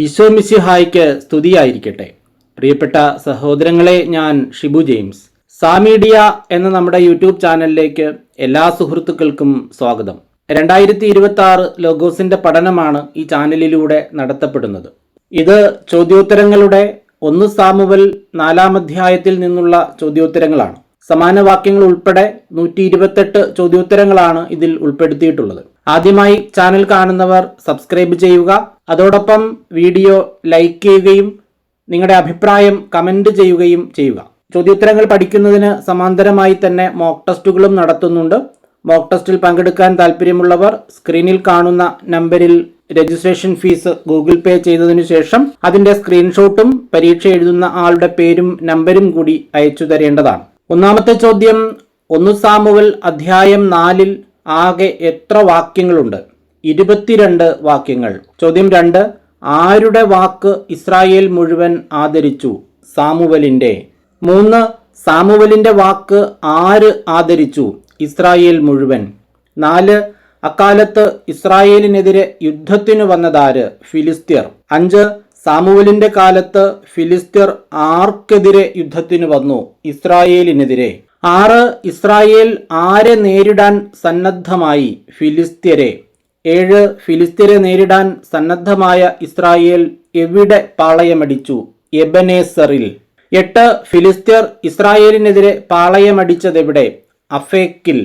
ഈശോ മിശിഹായ്ക്ക് സ്തുതിയായിരിക്കട്ടെ. പ്രിയപ്പെട്ട സഹോദരങ്ങളെ ഞാൻ ഷിബു ജെയിംസ്. സാമീഡിയ എന്ന നമ്മുടെ യൂട്യൂബ് ചാനലിലേക്ക് എല്ലാ സുഹൃത്തുക്കൾക്കും സ്വാഗതം. രണ്ടായിരത്തി ഇരുപത്തി ആറ് ലോഗോസിന്റെ പഠനമാണ് ഈ ചാനലിലൂടെ നടത്തപ്പെടുന്നത്. ഇത് ചോദ്യോത്തരങ്ങളുടെ ഒന്ന് സാമുവൽ നാലാം അധ്യായത്തിൽ നിന്നുള്ള ചോദ്യോത്തരങ്ങളാണ്. സമാന വാക്യങ്ങൾ ഉൾപ്പെടെ നൂറ്റി ഇരുപത്തെട്ട് ചോദ്യോത്തരങ്ങളാണ് ഇതിൽ ഉൾപ്പെടുത്തിയിട്ടുള്ളത്. ആദ്യമായി ചാനൽ കാണുന്നവർ സബ്സ്ക്രൈബ് ചെയ്യുക. അതോടൊപ്പം വീഡിയോ ലൈക്ക് ചെയ്യുകയും നിങ്ങളുടെ അഭിപ്രായം കമന്റ് ചെയ്യുകയും ചെയ്യുക. ചോദ്യോത്തരങ്ങൾ പഠിക്കുന്നതിന് സമാന്തരമായി തന്നെ മോക്ക് ടെസ്റ്റുകളും നടത്തുന്നുണ്ട്. മോക്ക് ടെസ്റ്റിൽ പങ്കെടുക്കാൻ താല്പര്യമുള്ളവർ സ്ക്രീനിൽ കാണുന്ന നമ്പറിൽ രജിസ്ട്രേഷൻ ഫീസ് ഗൂഗിൾ പേ ചെയ്തതിനു ശേഷം അതിന്റെ സ്ക്രീൻഷോട്ടും പരീക്ഷ എഴുതുന്ന ആളുടെ പേരും നമ്പരും കൂടി അയച്ചു തരേണ്ടതാണ്. ഒന്നാമത്തെ ചോദ്യം ഒന്ന് സാമുവൽ അധ്യായം നാലിൽ ആകെ എത്ര വാക്യങ്ങളുണ്ട്? ഇരുപത്തിരണ്ട് വാക്യങ്ങൾ. ചോദ്യം രണ്ട് ആരുടെ വാക്ക് ഇസ്രായേൽ മുഴുവൻ ആദരിച്ചു സാമുവലിന്റെ മൂന്ന് സാമുവലിന്റെ വാക്ക് ആര് ആദരിച്ചു ഇസ്രായേൽ മുഴുവൻ? നാല് അക്കാലത്ത് ഇസ്രായേലിനെതിരെ യുദ്ധത്തിനു വന്നതാര് ഫിലിസ്ത്യർ അഞ്ച് സാമുവലിന്റെ കാലത്ത് ഫിലിസ്തീർ ആർക്കെതിരെ യുദ്ധത്തിന് വന്നു ഇസ്രായേലിനെതിരെ. ആറ് ഇസ്രായേൽ ആരെ നേരിടാൻ സന്നദ്ധമായി ഫിലിസ്ത്യരെ. ഏഴ് ഫിലിസ്ത്യരെ നേരിടാൻ സന്നദ്ധമായ ഇസ്രായേൽ എവിടെ പാളയമടിച്ചു എബനേസറിൽ. എട്ട് ഫിലിസ്ത്യർ ഇസ്രായേലിനെതിരെ പാളയമടിച്ചതെവിടെ അഫേക്കിൽ.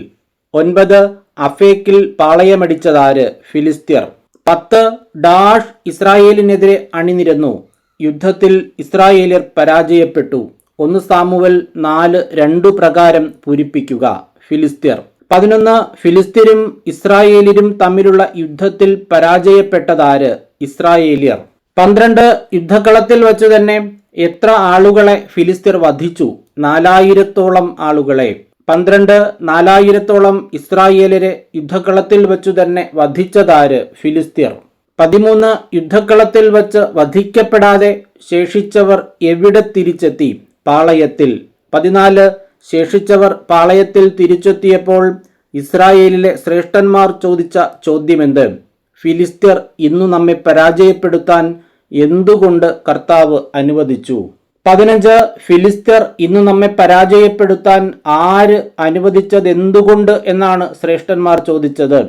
ഒൻപത് അഫേക്കിൽ പാളയമടിച്ചതാര് ഫിലിസ്ത്യർ. പത്ത് ഡാഷ് ഇസ്രായേലിനെതിരെ അണിനിരന്നു. യുദ്ധത്തിൽ ഇസ്രായേലിയർ പരാജയപ്പെട്ടു. ഒന്ന് സാമുവൽ നാല് രണ്ടു പ്രകാരം പൂരിപ്പിക്കുക. ഫിലിസ്തീർ പതിനൊന്ന് ഫിലിസ്തീനും ഇസ്രായേലിരും തമ്മിലുള്ള യുദ്ധത്തിൽ പരാജയപ്പെട്ടതാര്? ഇസ്രായേലിയർ. പന്ത്രണ്ട് യുദ്ധക്കളത്തിൽ വച്ചു തന്നെ എത്ര ആളുകളെ ഫിലിസ്തീർ വധിച്ചു? നാലായിരത്തോളം ആളുകളെ. പന്ത്രണ്ട് നാലായിരത്തോളം ഇസ്രായേലരെ യുദ്ധക്കളത്തിൽ വച്ചു തന്നെ വധിച്ചതാര് ഫിലിസ്തീർ. പതിമൂന്ന് യുദ്ധക്കളത്തിൽ വച്ച് വധിക്കപ്പെടാതെ ശേഷിച്ചവർ എവിടെ തിരിച്ചെത്തി? പാളയത്തിൽ. പതിനാല് ശേഷിച്ചവർ പാളയത്തിൽ തിരിച്ചെത്തിയപ്പോൾ ഇസ്രായേലിലെ ശ്രേഷ്ഠന്മാർ ചോദിച്ച ചോദ്യമെന്ത്? ഫിലിസ്തീർ ഇന്നു നമ്മെ പരാജയപ്പെടുത്താൻ എന്തുകൊണ്ട് കർത്താവ് അനുവദിച്ചു? പതിനഞ്ച് ഫിലിസ്ത്യർ ഇന്ന് നമ്മെ പരാജയപ്പെടുത്താൻ ആര് അനുവദിച്ചത് എന്തുകൊണ്ട് എന്നാണ് ശ്രേഷ്ഠന്മാർ ചോദിച്ചത്.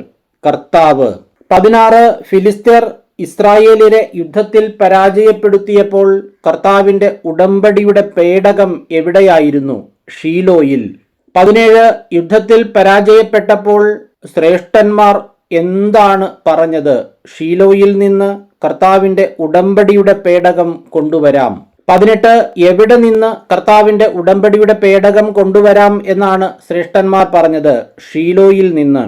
കർത്താവ്. പതിനാറ് ഫിലിസ്ത്യർ ഇസ്രായേലിനെ യുദ്ധത്തിൽ പരാജയപ്പെടുത്തിയപ്പോൾ കർത്താവിന്റെ ഉടമ്പടിയുടെ പേടകം എവിടെയായിരുന്നു? ഷീലോയിൽ. പതിനേഴ് യുദ്ധത്തിൽ പരാജയപ്പെട്ടപ്പോൾ ശ്രേഷ്ഠന്മാർ എന്താണ് പറഞ്ഞത്? ഷീലോയിൽ നിന്ന് കർത്താവിന്റെ ഉടമ്പടിയുടെ പേടകം കൊണ്ടുവരാം. പതിനെട്ട് എവിടെ നിന്ന് കർത്താവിന്റെ ഉടമ്പടിയുടെ പേടകം കൊണ്ടുവരാം എന്നാണ് ശ്രേഷ്ഠന്മാർ പറഞ്ഞത്. ഷീലോയിൽ നിന്ന്.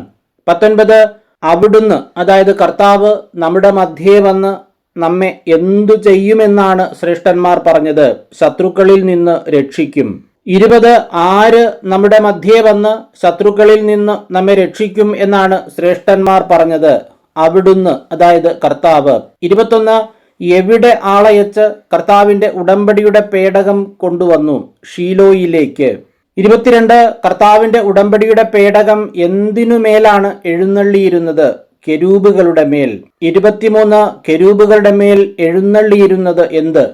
പത്തൊൻപത് അവിടുന്ന് അതായത് കർത്താവ് നമ്മുടെ മധ്യേ വന്ന് നമ്മെ എന്തു ചെയ്യുമെന്നാണ് ശ്രേഷ്ഠന്മാർ പറഞ്ഞത്. ശത്രുക്കളിൽ നിന്ന് രക്ഷിക്കും. ഇരുപത് ആര് നമ്മുടെ മധ്യേ വന്ന് ശത്രുക്കളിൽ നിന്ന് നമ്മെ രക്ഷിക്കും എന്നാണ് ശ്രേഷ്ഠന്മാർ പറഞ്ഞത്. അവിടുന്ന് അതായത് കർത്താവ്. ഇരുപത്തൊന്ന് എവിടെ ആളയച്ച് കർത്താവിന്റെ ഉടമ്പടിയുടെ പേടകം കൊണ്ടുവന്നു? ഷീലോയിലേക്ക്. ഇരുപത്തിരണ്ട് കർത്താവിന്റെ ഉടമ്പടിയുടെ പേടകം എന്തിനുമേലാണ് എഴുന്നള്ളിയിരുന്നത്? കെരൂബുകളുടെ മേൽ. ഇരുപത്തിമൂന്ന് കെരൂബുകളുടെ മേൽ എഴുന്നള്ളിയിരുന്നത് എന്ത്?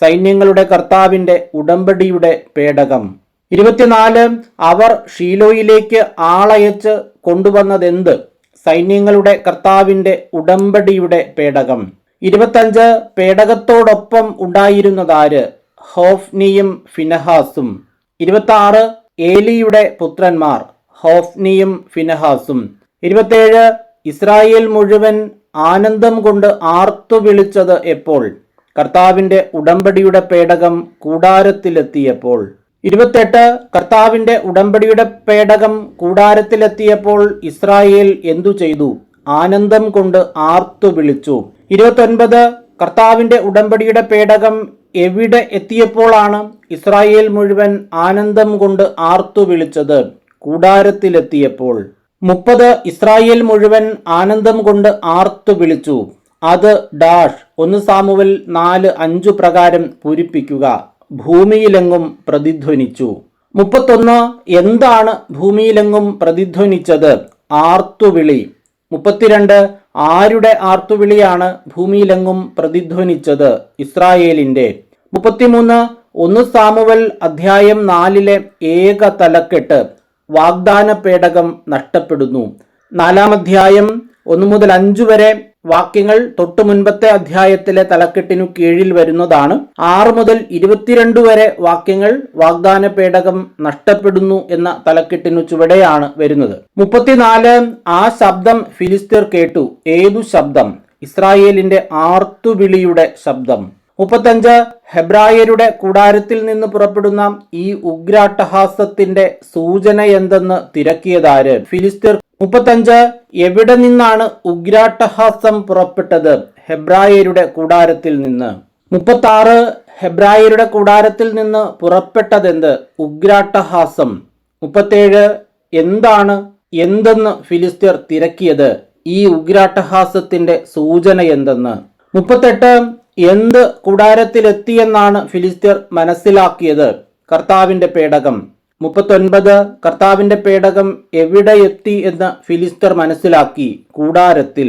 സൈന്യങ്ങളുടെ കർത്താവിന്റെ ഉടമ്പടിയുടെ പേടകം. ഇരുപത്തിനാല് അവർ ഷീലോയിലേക്ക് ആളയച്ച് കൊണ്ടുവന്നതെന്ത്? സൈന്യങ്ങളുടെ കർത്താവിന്റെ ഉടമ്പടിയുടെ പേടകം. ഇരുപത്തഞ്ച് പേടകത്തോടൊപ്പം ഉണ്ടായിരുന്നതാര് ഹോഫ്നിയും ഫിനഹാസും. ഇരുപത്തി ആറ് ഏലിയുടെ പുത്രന്മാർ ഹോഫ്നിയും ഫിനഹാസും. ഇരുപത്തേഴ് ഇസ്രായേൽ മുഴുവൻ ആനന്ദം കൊണ്ട് ആർത്തു വിളിച്ചത് എപ്പോൾ? കർത്താവിന്റെ ഉടമ്പടിയുടെ പേടകം കൂടാരത്തിലെത്തിയപ്പോൾ. ഇരുപത്തെട്ട് കർത്താവിന്റെ ഉടമ്പടിയുടെ പേടകം കൂടാരത്തിലെത്തിയപ്പോൾ ഇസ്രായേൽ എന്തു ചെയ്തു? ആനന്ദം കൊണ്ട് ആർത്തു വിളിച്ചു. ഇരുപത്തൊൻപത് കർത്താവിന്റെ ഉടമ്പടിയുടെ പേടകം എവിടെ എത്തിയപ്പോഴാണ് ഇസ്രായേൽ മുഴുവൻ ആനന്ദം കൊണ്ട് ആർത്തു വിളിച്ചത്? കൂടാരത്തിലെത്തിയപ്പോൾ. മുപ്പത് ഇസ്രായേൽ മുഴുവൻ ആനന്ദം കൊണ്ട് ആർത്തു വിളിച്ചു. അത് ഡാഷ്. ഒന്ന് സാമുവൽ നാല് അഞ്ചു പ്രകാരം പൂരിപ്പിക്കുക. ഭൂമിയിലെങ്ങും പ്രതിധ്വനിച്ചു. മുപ്പത്തൊന്ന് എന്താണ് ഭൂമിയിലെങ്ങും പ്രതിധ്വനിച്ചത്? ആർത്തുവിളി മുപ്പത്തിരണ്ട് ആരുടെ ആർത്തുവിളിയാണ് ഭൂമിയിലെങ്ങും പ്രതിധ്വനിച്ചത് ഇസ്രായേലിന്റെ മുപ്പത്തിമൂന്ന് ഒന്ന് സാമുവൽ അധ്യായം നാലിലെ ഏക തലക്കെട്ട് വാഗ്ദാന പേടകം നഷ്ടപ്പെടുന്നു. നാലാം അധ്യായം ഒന്ന് മുതൽ അഞ്ചു വരെ വാക്യങ്ങൾ തൊട്ടു മുൻപത്തെ അധ്യായത്തിലെ തലക്കെട്ടിനു കീഴിൽ വരുന്നതാണ്. ആറ് മുതൽ ഇരുപത്തിരണ്ട് വരെ വാക്യങ്ങൾ വാഗ്ദാന പേടകം നഷ്ടപ്പെടുന്നു എന്ന തലക്കെട്ടിനു ചുവടെയാണ് വരുന്നത്. മുപ്പത്തിനാല് ആ ശബ്ദം ഫിലിസ്തീർ കേട്ടു. ഏതു ശബ്ദം? ഇസ്രായേലിന്റെ ആർത്തുവിളിയുടെ ശബ്ദം. മുപ്പത്തഞ്ച് ഹെബ്രായരുടെ കൂടാരത്തിൽ നിന്ന് പുറപ്പെടുന്ന ഈ ഉഗ്രാട്ടഹാസത്തിന്റെ സൂചന എന്തെന്ന് തിരക്കിയതാര്? ഫിലിസ്തീർ മുപ്പത്തഞ്ച് എവിടെ നിന്നാണ് ഉഗ്രാട്ടഹാസം പുറപ്പെട്ടത്? ഹെബ്രായരുടെ കൂടാരത്തിൽ നിന്ന്. മുപ്പത്താറ് ഹെബ്രായരുടെ കൂടാരത്തിൽ നിന്ന് പുറപ്പെട്ടതെന്ത്? ഉഗ്രാട്ടഹാസം. മുപ്പത്തേഴ് എന്താണ്? എന്തെന്ന് ഫിലിസ്തീർ തിരക്കിയത്? ഈ ഉഗ്രാട്ടഹാസത്തിന്റെ സൂചന എന്തെന്ന്? മുപ്പത്തെട്ട് എന്ത് കൂടാരത്തിലെത്തിയെന്നാണ് ഫിലിസ്തീർ മനസ്സിലാക്കിയത്? കർത്താവിന്റെ പേടകം. മുപ്പത്തൊൻപത് കർത്താവിന്റെ പേടകം എവിടെ എത്തി എന്ന് ഫിലിസ്തർ മനസ്സിലാക്കി കൂടാരത്തിൽ.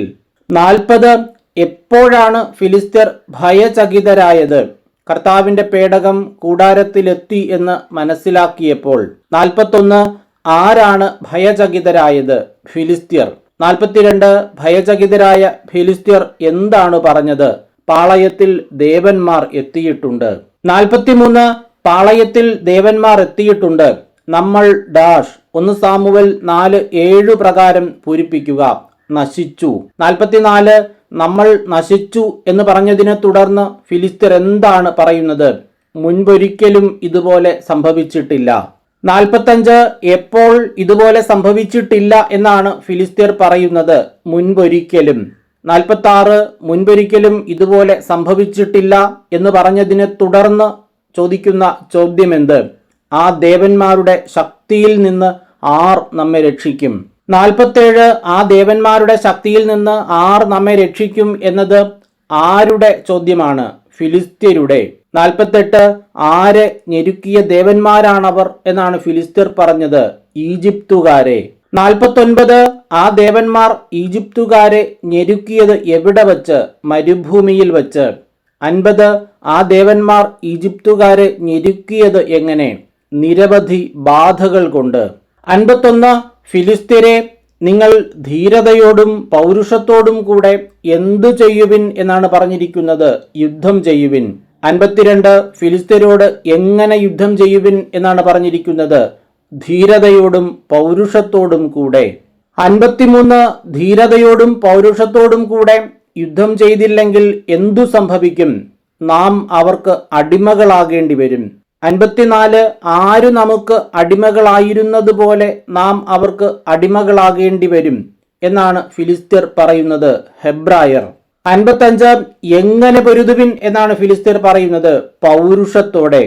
നാൽപ്പത് എപ്പോഴാണ് ഫിലിസ്തർ ഭയചകിതരായത്? കർത്താവിന്റെ പേടകം കൂടാരത്തിലെത്തി എന്ന് മനസ്സിലാക്കിയപ്പോൾ നാൽപ്പത്തൊന്ന് ആരാണ് ഭയചകിതരായത്? ഫിലിസ്ത്യർ. നാൽപ്പത്തിരണ്ട് ഭയചകിതരായ ഫിലിസ്ത്യർ എന്താണ് പറഞ്ഞത്? പാളയത്തിൽ ദേവന്മാർ എത്തിയിട്ടുണ്ട്. നാൽപ്പത്തിമൂന്ന് പാളയത്തിൽ ദേവന്മാർ എത്തിയിട്ടുണ്ട്. നമ്മൾ ഡാഷ് ഒന്ന് സാമുവൽ നാല് ഏഴു പ്രകാരം പൂരിപ്പിക്കുക. നശിച്ചു. നാൽപ്പത്തിനാല് നമ്മൾ നശിച്ചു എന്ന് പറഞ്ഞതിനെ തുടർന്ന് ഫിലിസ്തീർ എന്താണ് പറയുന്നത്? മുൻപൊരിക്കലും ഇതുപോലെ സംഭവിച്ചിട്ടില്ല. നാൽപ്പത്തഞ്ച് എപ്പോൾ ഇതുപോലെ സംഭവിച്ചിട്ടില്ല എന്നാണ് ഫിലിസ്തീർ പറയുന്നത്. മുൻപൊരിക്കലും. നാൽപ്പത്തി ആറ് മുൻപൊരിക്കലും ഇതുപോലെ സംഭവിച്ചിട്ടില്ല എന്ന് പറഞ്ഞതിനെ തുടർന്ന് ചോദിക്കുന്ന ചോദ്യമെന്ത്? ആ ദേവന്മാരുടെ ശക്തിയിൽ നിന്ന് ആർ നമ്മെ രക്ഷിക്കും. നാൽപ്പത്തേഴ് ആ ദേവന്മാരുടെ ശക്തിയിൽ നിന്ന് ആർ നമ്മെ രക്ഷിക്കും എന്നത് ആരുടെ ചോദ്യമാണ്? ഫിലിസ്ത്യരുടെ. നാൽപ്പത്തെട്ട് ആരെ ഞെരുക്കിയ ദേവന്മാരാണവർ എന്നാണ് ഫിലിസ്ത്യർ പറഞ്ഞത്? ഈജിപ്തുകാരെ. നാൽപ്പത്തൊൻപത് ആ ദേവന്മാർ ഈജിപ്തുകാരെ ഞെരുക്കിയത് എവിടെ വച്ച്? മരുഭൂമിയിൽ വച്ച്. അൻപത് ആ ദേവന്മാർ ഈജിപ്തുകാരെ ഞെരുക്കിയത് എങ്ങനെ? നിരവധി ബാധകൾ കൊണ്ട്. അൻപത്തൊന്ന് ഫിലിസ്തീരെ നിങ്ങൾ ധീരതയോടും പൗരുഷത്തോടും കൂടെ എന്തു ചെയ്യുവിൻ എന്നാണ് പറഞ്ഞിരിക്കുന്നത്? യുദ്ധം ചെയ്യുവിൻ. അൻപത്തിരണ്ട് ഫിലിസ്തീനോട് എങ്ങനെ യുദ്ധം ചെയ്യുവിൻ എന്നാണ് പറഞ്ഞിരിക്കുന്നത്? ധീരതയോടും പൗരുഷത്തോടും കൂടെ. അൻപത്തിമൂന്ന് ധീരതയോടും പൗരുഷത്തോടും കൂടെ യുദ്ധം ചെയ്തില്ലെങ്കിൽ എന്തു സംഭവിക്കും? നാം അവർക്ക് അടിമകളാകേണ്ടി വരും. അൻപത്തിനാല് ആര് നമുക്ക് അടിമകളായിരുന്നത് പോലെ നാം അവർക്ക് അടിമകളാകേണ്ടി വരും എന്നാണ് ഫിലിസ്തീർ പറയുന്നത് ഹെബ്രായർ. അൻപത്തഞ്ച് എങ്ങനെ പൊരുതുവിൻ എന്നാണ് ഫിലിസ്തീർ പറയുന്നത് പൗരുഷത്തോടെ.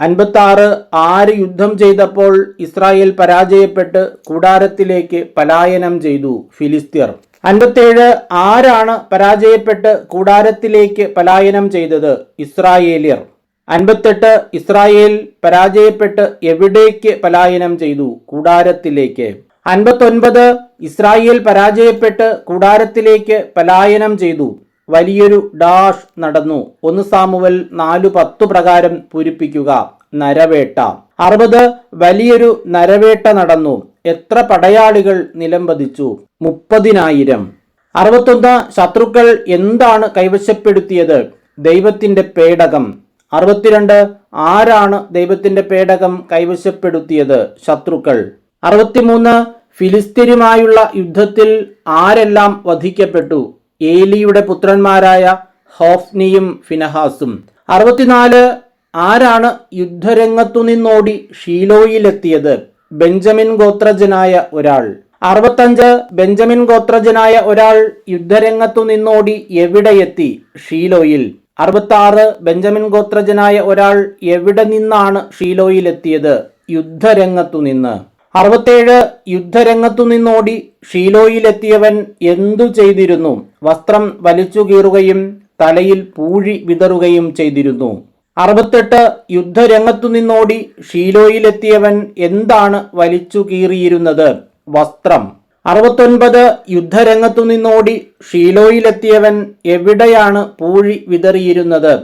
അൻപത്തി ആറ് ആര് യുദ്ധം ചെയ്തപ്പോൾ ഇസ്രായേൽ പരാജയപ്പെട്ട് കൂടാരത്തിലേക്ക് പലായനം ചെയ്തു ഫിലിസ്തീർ. അൻപത്തേഴ് ആരാണ് പരാജയപ്പെട്ട് കൂടാരത്തിലേക്ക് പലായനം ചെയ്തത്? ഇസ്രായേലിയർ. അൻപത്തെട്ട് ഇസ്രായേൽ പരാജയപ്പെട്ട് എവിടേക്ക് പലായനം ചെയ്തു? കൂടാരത്തിലേക്ക്. അൻപത്തൊൻപത് ഇസ്രായേൽ പരാജയപ്പെട്ട് കൂടാരത്തിലേക്ക് പലായനം ചെയ്തു. വലിയൊരു ഡാഷ് നടന്നു. ഒന്ന് സാമുവൽ നാലു പത്തു പ്രകാരം പൂരിപ്പിക്കുക. നരവേട്ട. അറുപത് വലിയൊരു നരവേട്ട നടന്നു. എത്ര പടയാളികൾ നിലംപതിച്ചു? മുപ്പതിനായിരം. അറുപത്തൊന്ന് ശത്രുക്കൾ എന്താണ് കൈവശപ്പെടുത്തിയത്? ദൈവത്തിന്റെ പേടകം. അറുപത്തിരണ്ട് ആരാണ് ദൈവത്തിന്റെ പേടകം കൈവശപ്പെടുത്തിയത്? ശത്രുക്കൾ. അറുപത്തിമൂന്ന് ഫിലിസ്തീനുമായുള്ള യുദ്ധത്തിൽ ആരെല്ലാം വധിക്കപ്പെട്ടു? ഏലിയുടെ പുത്രന്മാരായ ഹോഫ്നിയും ഫിനഹാസും. അറുപത്തിനാല് ആരാണ് യുദ്ധരംഗത്തു നിന്നോടി ഷീലോയിലെത്തിയത്? ബെഞ്ചമിൻ ഗോത്രജനായ ഒരാൾ. അറുപത്തഞ്ച് ബെഞ്ചമിൻ ഗോത്രജനായ ഒരാൾ യുദ്ധരംഗത്തു നിന്നോടി എവിടെയെത്തി? ഷീലോയിൽ. അറുപത്തി ആറ് ബെഞ്ചമിൻ ഗോത്രജനായ ഒരാൾ എവിടെ നിന്നാണ് ഷീലോയിലെത്തിയത്? യുദ്ധരംഗത്തു നിന്ന്. അറുപത്തേഴ് യുദ്ധരംഗത്തു നിന്നോടി ഷീലോയിലെത്തിയവൻ എന്തു ചെയ്തിരുന്നു? വസ്ത്രം വലിച്ചു കീറുകയും തലയിൽ പൂഴി വിതറുകയും ചെയ്തിരുന്നു. അറുപത്തെട്ട് യുദ്ധരംഗത്തു നിന്നോടി ഷീലോയിലെത്തിയവൻ എന്താണ് വലിച്ചു കീറിയിരുന്നത്? വസ്ത്രം. അറുപത്തൊൻപത് യുദ്ധരംഗത്തു നിന്നോടി ഷീലോയിലെത്തിയവൻ എവിടെയാണ് പൂഴി വിതറിയിരുന്നത്?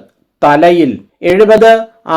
തലയിൽ. എഴുപത്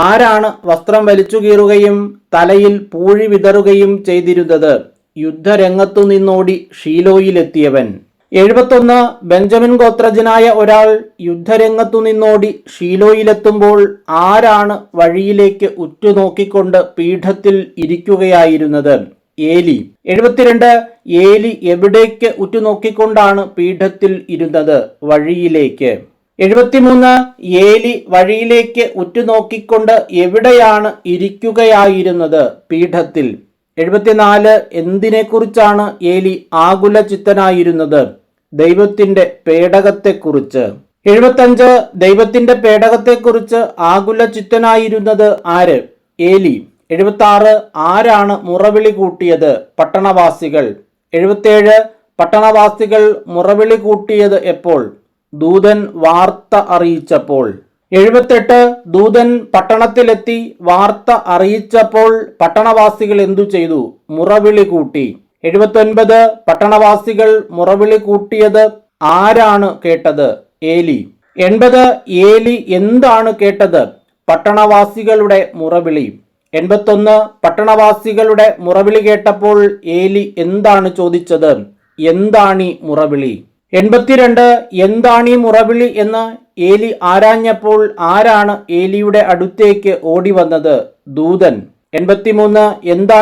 ആരാണ് വസ്ത്രം വലിച്ചു കീറുകയും തലയിൽ പൂഴി വിതറുകയും ചെയ്തിരുന്നത്? യുദ്ധരംഗത്തു നിന്നോടി ഷീലോയിലെത്തിയവൻ. എഴുപത്തൊന്ന് ബെഞ്ചമിൻ ഗോത്രജനായ ഒരാൾ യുദ്ധരംഗത്തു നിന്നോടി ഷീലോയിലെത്തുമ്പോൾ ആരാണ് വഴിയിലേക്ക് ഉറ്റുനോക്കിക്കൊണ്ട് പീഠത്തിൽ ഇരിക്കുകയായിരുന്നത്? ഏലി. എഴുപത്തിരണ്ട് ഏലി എവിടേക്ക് ഉറ്റുനോക്കിക്കൊണ്ടാണ് പീഠത്തിൽ ഇരുന്നത്? വഴിയിലേക്ക്. എഴുപത്തിമൂന്ന് ഏലി വഴിയിലേക്ക് ഉറ്റുനോക്കിക്കൊണ്ട് എവിടെയാണ് ഇരിക്കുകയായിരുന്നത്? പീഠത്തിൽ. എഴുപത്തിനാല് എന്തിനെക്കുറിച്ചാണ് ഏലി ആകുല ചിത്തനായിരുന്നത് ദൈവത്തിന്റെ പേടകത്തെക്കുറിച്ച്. എഴുപത്തഞ്ച് ദൈവത്തിന്റെ പേടകത്തെക്കുറിച്ച് ആകുല ചിത്തനായിരുന്നത് ആര്? ഏലി. എഴുപത്തി ആറ് ആരാണ് മുറവിളി കൂട്ടിയത്? പട്ടണവാസികൾ. എഴുപത്തേഴ് പട്ടണവാസികൾ മുറവിളി കൂട്ടിയത് എപ്പോൾ? ദൂതൻ വാർത്ത അറിയിച്ചപ്പോൾ. എഴുപത്തെട്ട് ദൂതൻ പട്ടണത്തിലെത്തി വാർത്ത അറിയിച്ചപ്പോൾ പട്ടണവാസികൾ എന്തു ചെയ്തു? മുറവിളി കൂട്ടി. എഴുപത്തൊൻപത് പട്ടണവാസികൾ മുറവിളി കൂട്ടിയത് ആരാണ് കേട്ടത്? ഏലി. എൺപത് ഏലി എന്താണ് കേട്ടത്? പട്ടണവാസികളുടെ മുറവിളി. എൺപത്തൊന്ന് പട്ടണവാസികളുടെ മുറവിളി കേട്ടപ്പോൾ ഏലി എന്താണ് ചോദിച്ചത്? എന്താണീ മുറവിളി? എൺപത്തിരണ്ട് എന്താണീ മുറവിളി എന്ന് ഏലി ആരാഞ്ഞപ്പോൾ ആരാണ് ഏലിയുടെ അടുത്തേക്ക് ഓടി വന്നത്? ദൂതൻ. എൺപത്തിമൂന്ന്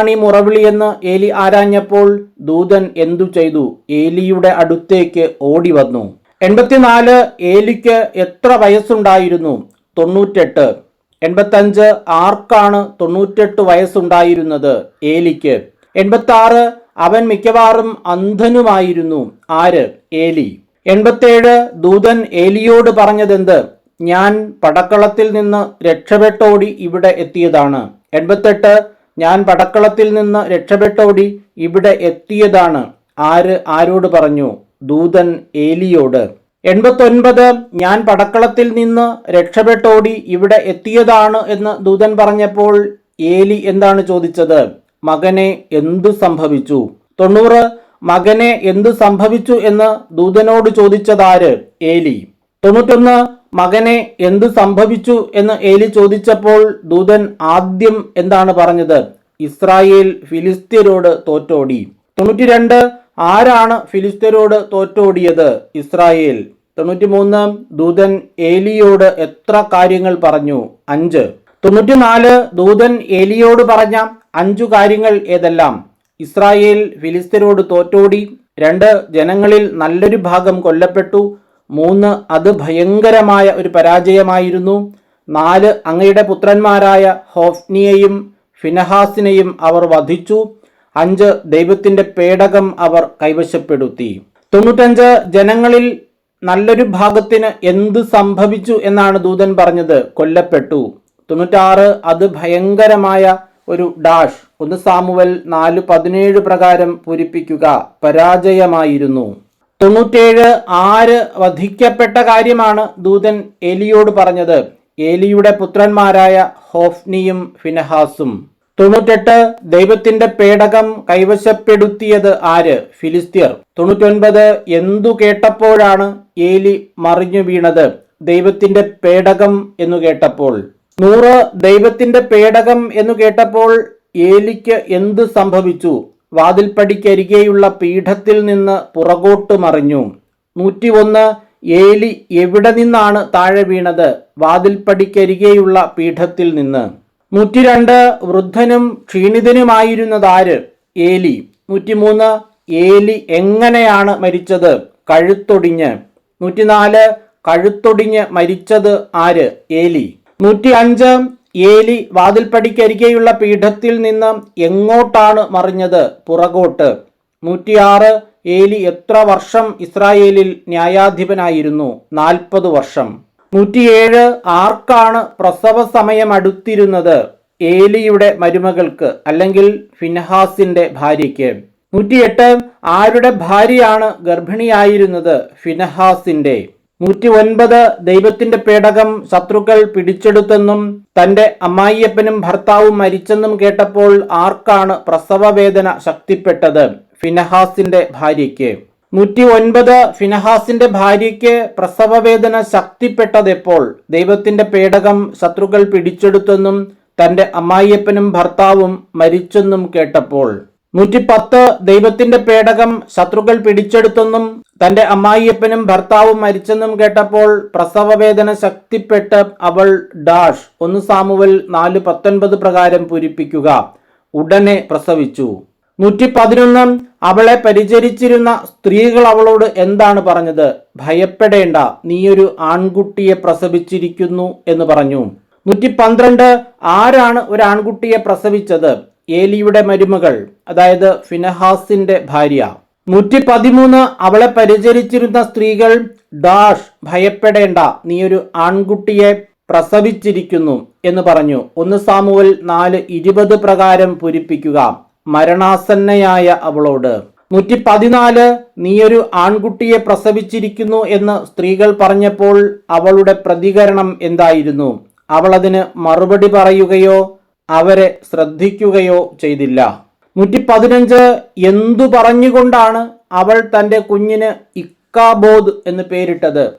ഈ മുറവിളി എന്ന് ഏലി ആരാഞ്ഞപ്പോൾ ദൂതൻ എന്തു ചെയ്തു? ഏലിയുടെ അടുത്തേക്ക് ഓടി വന്നു. എൺപത്തിനാല് ഏലിക്ക് എത്ര വയസ്സുണ്ടായിരുന്നു? തൊണ്ണൂറ്റെട്ട്. എൺപത്തഞ്ച് ആർക്കാണ് തൊണ്ണൂറ്റെട്ട് വയസ്സുണ്ടായിരുന്നത് ഏലിക്ക്? എൺപത്തി ആറ് അവൻ മിക്കവാറും അന്ധനുമായിരുന്നു. ആര്? ഏലി. എൺപത്തേഴ് ദൂതൻ ഏലിയോട് പറഞ്ഞതെന്ത്? ഞാൻ പടക്കളത്തിൽ നിന്ന് രക്ഷപ്പെട്ടോടി ഇവിടെ എത്തിയതാണ്. എൺപത്തെട്ട് ഞാൻ പടക്കളത്തിൽ നിന്ന് രക്ഷപ്പെട്ടോടി ഇവിടെ എത്തിയതാണ്. ആര് ആരോട് പറഞ്ഞു? ദൂതൻ ഏലിയോട്. എൺപത്തൊൻപത് ഞാൻ പടക്കളത്തിൽ നിന്ന് രക്ഷപ്പെട്ടോടി ഇവിടെ എത്തിയതാണ് എന്ന് ദൂതൻ പറഞ്ഞപ്പോൾ ഏലി എന്താണ് ചോദിച്ചത്? മകനെ എന്തു സംഭവിച്ചു? തൊണ്ണൂറ് മകനെ എന്തു സംഭവിച്ചു എന്ന് ദൂതനോട് ചോദിച്ചതാര്? ഏലി. തൊണ്ണൂറ്റൊന്ന് മകനെ എന്തു സംഭവിച്ചു എന്ന് ഏലി ചോദിച്ചപ്പോൾ ദൂതൻ ആദ്യം എന്താണ് പറഞ്ഞത്? ഇസ്രായേൽ ഫിലിസ്ത്യരോട് തോറ്റോടി. തൊണ്ണൂറ്റിരണ്ട് ആരാണ് ഫിലിസ്ത്യരോട് തോറ്റോടിയത്? ഇസ്രായേൽ. തൊണ്ണൂറ്റിമൂന്ന് ദൂതൻ ഏലിയോട് എത്ര കാര്യങ്ങൾ പറഞ്ഞു? അഞ്ച്. തൊണ്ണൂറ്റിനാല് ദൂതൻ ഏലിയോട് പറഞ്ഞ അഞ്ചു കാര്യങ്ങൾ ഏതെല്ലാം? ഇസ്രായേൽ ഫിലിസ്തീനോട് തോറ്റോടി. രണ്ട് ജനങ്ങളിൽ നല്ലൊരു ഭാഗം കൊല്ലപ്പെട്ടു. മൂന്ന് അത് ഭയങ്കരമായ ഒരു പരാജയമായിരുന്നു. നാല് അങ്ങയുടെ പുത്രന്മാരായ ഹോഫ്നിയെയും ഫിനഹാസിനെയും അവർ വധിച്ചു. അഞ്ച് ദൈവത്തിന്റെ പേടകം അവർ കൈവശപ്പെടുത്തി. തൊണ്ണൂറ്റഞ്ച് ജനങ്ങളിൽ നല്ലൊരു ഭാഗത്തിന് എന്ത് സംഭവിച്ചു എന്നാണ് ദൂതൻ പറഞ്ഞത്? കൊല്ലപ്പെട്ടു. തൊണ്ണൂറ്റാറ് അത് ഭയങ്കരമായ ഒരു ഡാഷ്. ഒന്ന് സാമുവൽ നാല് പതിനേഴ് പ്രകാരം പൂരിപ്പിക്കുക പരാജയമായിരുന്നു. തൊണ്ണൂറ്റേഴ് ആര് വധിക്കപ്പെട്ട കാര്യമാണ് ദൂതൻ എലിയോട് പറഞ്ഞത്. എലിയുടെ പുത്രന്മാരായ ഹോഫ്നിയും ഫിനഹാസും. തൊണ്ണൂറ്റെട്ട് ദൈവത്തിന്റെ പേടകം കൈവശപ്പെടുത്തിയത് ആര്? ഫിലിസ്തീർ. തൊണ്ണൂറ്റൊൻപത് എന്തു കേട്ടപ്പോഴാണ് ഏലി മറിഞ്ഞു വീണത്? ദൈവത്തിന്റെ പേടകം എന്നു കേട്ടപ്പോൾ. നൂറ് ദൈവത്തിന്റെ പേടകം എന്നു കേട്ടപ്പോൾ ഏലിക്ക് എന്തു സംഭവിച്ചു? വാതിൽപ്പടിക്കരികെയുള്ള പീഠത്തിൽ നിന്ന് പുറകോട്ട് മറിഞ്ഞു. നൂറ്റി ഒന്ന് ഏലി എവിടെ നിന്നാണ് താഴെ വീണത്? വാതിൽപ്പടിക്കരികെയുള്ള പീഠത്തിൽ നിന്ന്. നൂറ്റി രണ്ട് വൃദ്ധനും ക്ഷീണിതനുമായിരുന്നതാര്? ഏലി. നൂറ്റിമൂന്ന് ഏലി എങ്ങനെയാണ് മരിച്ചത്? കഴുത്തൊടിഞ്ഞ്. നൂറ്റിനാല് കഴുത്തൊടിഞ്ഞ് മരിച്ചത് ആര്? ഏലി. നൂറ്റി അഞ്ച് ഏലി വാതിൽപ്പടിക്കരികെയുള്ള പീഠത്തിൽ നിന്ന് എങ്ങോട്ടാണ് മറിഞ്ഞത്? പുറകോട്ട്. നൂറ്റിയാറ് ഏലി എത്ര വർഷം ഇസ്രായേലിൽ ന്യായാധിപനായിരുന്നു? നാൽപ്പത് വർഷം. നൂറ്റിയേഴ് ആർക്കാണ് പ്രസവ സമയം അടുത്തിരുന്നത്? ഏലിയുടെ മരുമകൾക്ക് അല്ലെങ്കിൽ ഫിൻഹാസിന്റെ ഭാര്യയ്ക്ക്. നൂറ്റിയെട്ട് ആരുടെ ഭാര്യയാണ് ഗർഭിണിയായിരുന്നത്? ഫിനഹാസിന്റെ നൂറ്റി ഒൻപത് ദൈവത്തിന്റെ പേടകം ശത്രുക്കൾ പിടിച്ചെടുത്തെന്നും തന്റെ അമ്മായിയപ്പനും ഭർത്താവും മരിച്ചെന്നും കേട്ടപ്പോൾ ആർക്കാണ് പ്രസവവേദന ശക്തിപ്പെട്ടത്? ഫിനഹാസിന്റെ ഭാര്യയ്ക്ക്. നൂറ്റി ഒൻപത് ഫിനഹാസിന്റെ ഭാര്യയ്ക്ക് പ്രസവവേദന ശക്തിപ്പെട്ടതെപ്പോൾ ദൈവത്തിന്റെ പേടകം ശത്രുക്കൾ പിടിച്ചെടുത്തെന്നും തന്റെ അമ്മായിയപ്പനും ഭർത്താവും മരിച്ചെന്നും കേട്ടപ്പോൾ. നൂറ്റി പത്ത് ദൈവത്തിന്റെ പേടകം ശത്രുക്കൾ പിടിച്ചെടുത്തെന്നും തന്റെ അമ്മായിയപ്പനും ഭർത്താവും മരിച്ചെന്നും കേട്ടപ്പോൾ പ്രസവവേദന ശക്തിപ്പെട്ട് അവൾ ഡാഷ് ഒന്ന് സാമുവൽ നാല് പത്തൊൻപത് പ്രകാരം പൂരിപ്പിക്കുക. ഉടനെ പ്രസവിച്ചു. നൂറ്റി പതിനൊന്ന് അവളെ പരിചരിച്ചിരുന്ന സ്ത്രീകൾ അവളോട് എന്താണ് പറഞ്ഞത്? ഭയപ്പെടേണ്ട നീയൊരു ആൺകുട്ടിയെ പ്രസവിച്ചിരിക്കുന്നു എന്ന് പറഞ്ഞു. നൂറ്റി പന്ത്രണ്ട് ആരാണ് ഒരു ആൺകുട്ടിയെ പ്രസവിച്ചത്? ഏലിയുടെ മരുമകൾ അതായത് ഫിനഹാസിന്റെ ഭാര്യ. നൂറ്റി പതിമൂന്ന് അവളെ പരിചരിച്ചിരുന്ന സ്ത്രീകൾ ഡാഷ് ഭയപ്പെടേണ്ട നീ ഒരു ആൺകുട്ടിയെ പ്രസവിച്ചിരിക്കുന്നു എന്ന് പറഞ്ഞു. ഒന്ന് സാമുവൽ നാല് ഇരുപത് പ്രകാരം പൂരിപ്പിക്കുക. മരണാസന്നയായ അവളോട് നൂറ്റി പതിനാല് നീയൊരു ആൺകുട്ടിയെ പ്രസവിച്ചിരിക്കുന്നു എന്ന് സ്ത്രീകൾ പറഞ്ഞപ്പോൾ അവളുടെ പ്രതികരണം എന്തായിരുന്നു? അവളതിന് മറുപടി പറയുകയോ അവരെ ശ്രദ്ധിക്കുകയോ ചെയ്തില്ല. നൂറ്റി പതിനഞ്ച് എന്തു പറഞ്ഞുകൊണ്ടാണ് അവൾ തന്റെ കുഞ്ഞിന് ഇക്കാബോദ് എന്ന് പേരിട്ടത്?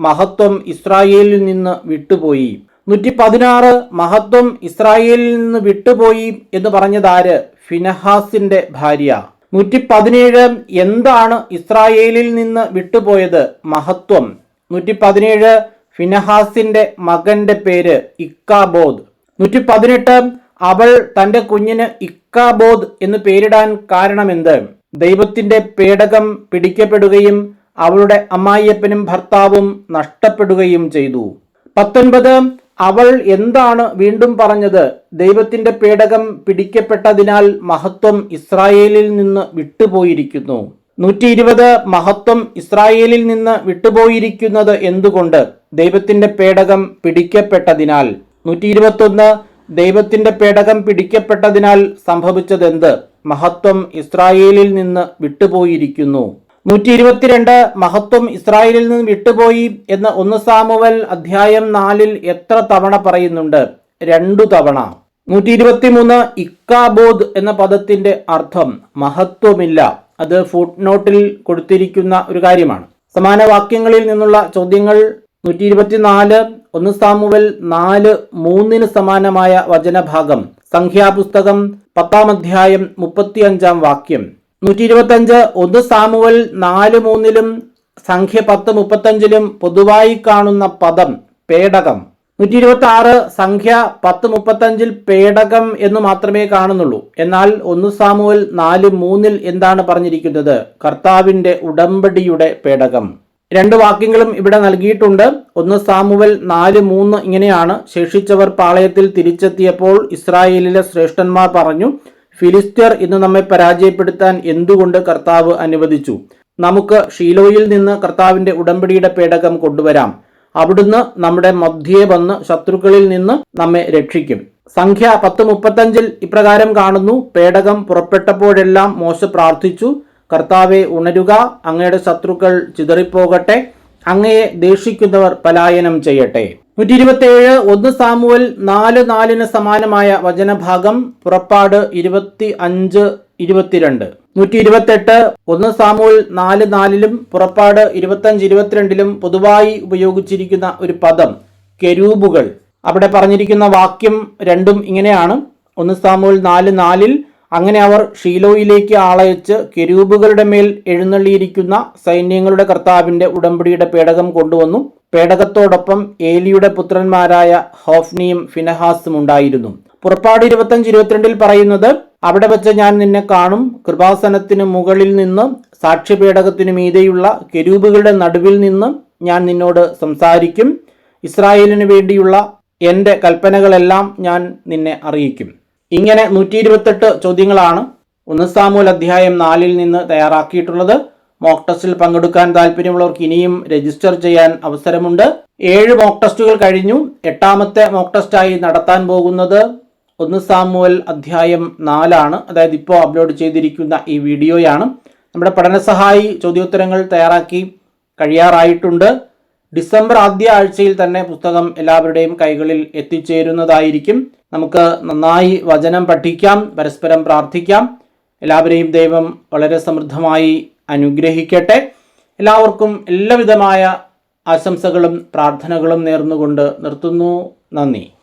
മഹത്വം ഇസ്രായേലിൽ നിന്ന് വിട്ടുപോയി. നൂറ്റി പതിനാറ് മഹത്വം ഇസ്രായേലിൽ നിന്ന് വിട്ടുപോയി എന്ന് പറഞ്ഞതാര് ഫിനഹാസിന്റെ ഭാര്യ. നൂറ്റി പതിനേഴ് എന്താണ് ഇസ്രായേലിൽ നിന്ന് വിട്ടുപോയത്? മഹത്വം. നൂറ്റി പതിനേഴ് ഫിനഹാസിന്റെ മകന്റെ പേര് ഇക്കാബോദ്. നൂറ്റി പതിനെട്ട് അവൾ തന്റെ കുഞ്ഞിന് ഇക്കാബോദ് എന്ന് പേരിടാൻ കാരണമെന്ത്? ദൈവത്തിന്റെ പേടകം പിടിക്കപ്പെടുകയും അവളുടെ അമ്മായിയപ്പനും ഭർത്താവും നഷ്ടപ്പെടുകയും ചെയ്തു. പത്തൊൻപത് അവൾ എന്താണ് വീണ്ടും പറഞ്ഞത്? ദൈവത്തിന്റെ പേടകം പിടിക്കപ്പെട്ടതിനാൽ മഹത്വം ഇസ്രായേലിൽ നിന്ന് വിട്ടുപോയിരിക്കുന്നു. നൂറ്റി ഇരുപത് മഹത്വം ഇസ്രായേലിൽ നിന്ന് വിട്ടുപോയിരിക്കുന്നത് എന്തുകൊണ്ട്? ദൈവത്തിന്റെ പേടകം പിടിക്കപ്പെട്ടതിനാൽ. നൂറ്റി ഇരുപത്തൊന്ന് ദൈവത്തിന്റെ പേടകം പിടിക്കപ്പെട്ടതിനാൽ സംഭവിച്ചതെന്ത്? മഹത്വം ഇസ്രായേലിൽ നിന്ന് വിട്ടുപോയിരിക്കുന്നു. നൂറ്റി ഇരുപത്തിരണ്ട് മഹത്വം ഇസ്രായേലിൽ നിന്ന് വിട്ടുപോയി എന്ന് ഒന്ന് സാമുവൽ അധ്യായം നാലിൽ എത്ര തവണ പറയുന്നുണ്ട്? രണ്ടു തവണ. നൂറ്റി ഇരുപത്തിമൂന്ന് ഇക്കാബോദ് എന്ന പദത്തിന്റെ അർത്ഥം മഹത്വമില്ല. അത് ഫുട്നോട്ടിൽ കൊടുത്തിരിക്കുന്ന ഒരു കാര്യമാണ്. സമാന വാക്യങ്ങളിൽ നിന്നുള്ള ചോദ്യങ്ങൾ നൂറ്റി ഇരുപത്തിനാല് ഒന്ന് സാമുവൽ നാല് മൂന്നിന് സമാനമായ വചനഭാഗം. സംഖ്യാപുസ്തകം പത്താം അധ്യായം മുപ്പത്തിയഞ്ചാം വാക്യം. നൂറ്റി ഇരുപത്തഞ്ച് ഒന്ന് സാമുവൽ നാല് മൂന്നിലും സംഖ്യ പത്ത് മുപ്പത്തഞ്ചിലും പൊതുവായി കാണുന്ന പദം പേടകം. നൂറ്റി ഇരുപത്തി ആറ് സംഖ്യ പത്ത് മുപ്പത്തഞ്ചിൽ പേടകം എന്ന് മാത്രമേ കാണുന്നുള്ളൂ. എന്നാൽ ഒന്ന് സാമുവൽ നാല് മൂന്നിൽ എന്താണ് പറഞ്ഞിരിക്കുന്നത്? കർത്താവിന്റെ ഉടമ്പടിയുടെ പേടകം. രണ്ട് വാക്യങ്ങളും ഇവിടെ നൽകിയിട്ടുണ്ട്. ഒന്ന് സാമുവൽ നാല് മൂന്ന് ഇങ്ങനെയാണ്. ശേഷിച്ചവർ പാളയത്തിൽ തിരിച്ചെത്തിയപ്പോൾ ഇസ്രായേലിലെ ശ്രേഷ്ഠന്മാർ പറഞ്ഞു ഫിലിസ്ത്യർ ഇന്ന് നമ്മെ പരാജയപ്പെടുത്താൻ എന്തുകൊണ്ട് കർത്താവ് അനുവദിച്ചു? നമുക്ക് ഷീലോയിൽ നിന്ന് കർത്താവിന്റെ ഉടമ്പടിയുടെ പേടകം കൊണ്ടുവരാം. അവിടുന്ന് നമ്മുടെ മധ്യേ വന്ന് ശത്രുക്കളിൽ നിന്ന് നമ്മെ രക്ഷിക്കും. സംഖ്യ പത്ത് മുപ്പത്തഞ്ചിൽ ഇപ്രകാരം കാണുന്നു പേടകം പുറപ്പെട്ടപ്പോഴെല്ലാം മോശ പ്രാർത്ഥിച്ചു. കർത്താവെ ഉണരുക അങ്ങയുടെ ശത്രുക്കൾ ചിതറിപ്പോകട്ടെ അങ്ങയെ ദേഷിക്കുന്നവർ പലായനം ചെയ്യട്ടെ. നൂറ്റി ഇരുപത്തിയേഴ് ഒന്ന് സാമുവൽ നാല് നാലിന് സമാനമായ വചനഭാഗം പുറപ്പാട് ഇരുപത്തി അഞ്ച് ഇരുപത്തിരണ്ട്. നൂറ്റി ഇരുപത്തെട്ട് ഒന്ന് സാമുവൽ നാല് നാലിലും പുറപ്പാട് ഇരുപത്തഞ്ച് ഇരുപത്തിരണ്ടിലും പൊതുവായി ഉപയോഗിച്ചിരിക്കുന്ന ഒരു പദം കെരൂബുകൾ. അവിടെ പറഞ്ഞിരിക്കുന്ന വാക്യം രണ്ടും ഇങ്ങനെയാണ്. ഒന്ന് സാമുവൽ നാല് നാലിൽ അങ്ങനെ അവർ ഷീലോയിലേക്ക് ആളയച്ച് കെരൂബുകളുടെ മേൽ എഴുന്നള്ളിയിരിക്കുന്ന സൈന്യങ്ങളുടെ കർത്താവിന്റെ ഉടമ്പടിയുടെ പേടകം കൊണ്ടുവന്നു. പേടകത്തോടൊപ്പം ഏലിയുടെ പുത്രന്മാരായ ഹോഫ്നിയും ഫിനഹാസും ഉണ്ടായിരുന്നു. പുറപ്പാട് ഇരുപത്തഞ്ച് ഇരുപത്തിരണ്ടിൽ പറയുന്നത് അവിടെ വെച്ച് ഞാൻ നിന്നെ കാണും. കൃപാസനത്തിന് മുകളിൽ നിന്ന് സാക്ഷ്യപേടകത്തിന് മീതെയുള്ള കെരൂബുകളുടെ നടുവിൽ നിന്ന് ഞാൻ നിന്നോട് സംസാരിക്കും. ഇസ്രായേലിന് വേണ്ടിയുള്ള എന്റെ കൽപ്പനകളെല്ലാം ഞാൻ നിന്നെ അറിയിക്കും. ഇങ്ങനെ നൂറ്റി ഇരുപത്തെട്ട് ചോദ്യങ്ങളാണ് ഒന്ന് സാമൂൽ അധ്യായം നാലിൽ നിന്ന് തയ്യാറാക്കിയിട്ടുള്ളത്. മോക്ക് ടെസ്റ്റിൽ പങ്കെടുക്കാൻ താല്പര്യമുള്ളവർക്ക് ഇനിയും രജിസ്റ്റർ ചെയ്യാൻ അവസരമുണ്ട്. ഏഴ് മോക്ക് ടെസ്റ്റുകൾ കഴിഞ്ഞു. എട്ടാമത്തെ മോക്ക് ടെസ്റ്റായി നടത്താൻ പോകുന്നത് ഒന്ന് സാമുവൽ അധ്യായം നാലാണ്. അതായത് ഇപ്പോൾ അപ്ലോഡ് ചെയ്തിരിക്കുന്ന ഈ വീഡിയോയാണ്. നമ്മുടെ പഠനസഹായി ചോദ്യോത്തരങ്ങൾ തയ്യാറാക്കി കഴിയാറായിട്ടുണ്ട്. ഡിസംബർ ആദ്യ ആഴ്ചയിൽ തന്നെ പുസ്തകം എല്ലാവരുടെയും കൈകളിൽ എത്തിച്ചേരുന്നതായിരിക്കും. നമുക്ക് നന്നായി വചനം പഠിക്കാം പരസ്പരം പ്രാർത്ഥിക്കാം. എല്ലാവരെയും ദൈവം വളരെ സമൃദ്ധമായി അനുഗ്രഹിക്കട്ടെ. എല്ലാവർക്കും എല്ലാവിധമായ ആശംസകളും പ്രാർത്ഥനകളും നേർന്നുകൊണ്ട് നിർത്തുന്നു. നന്ദി.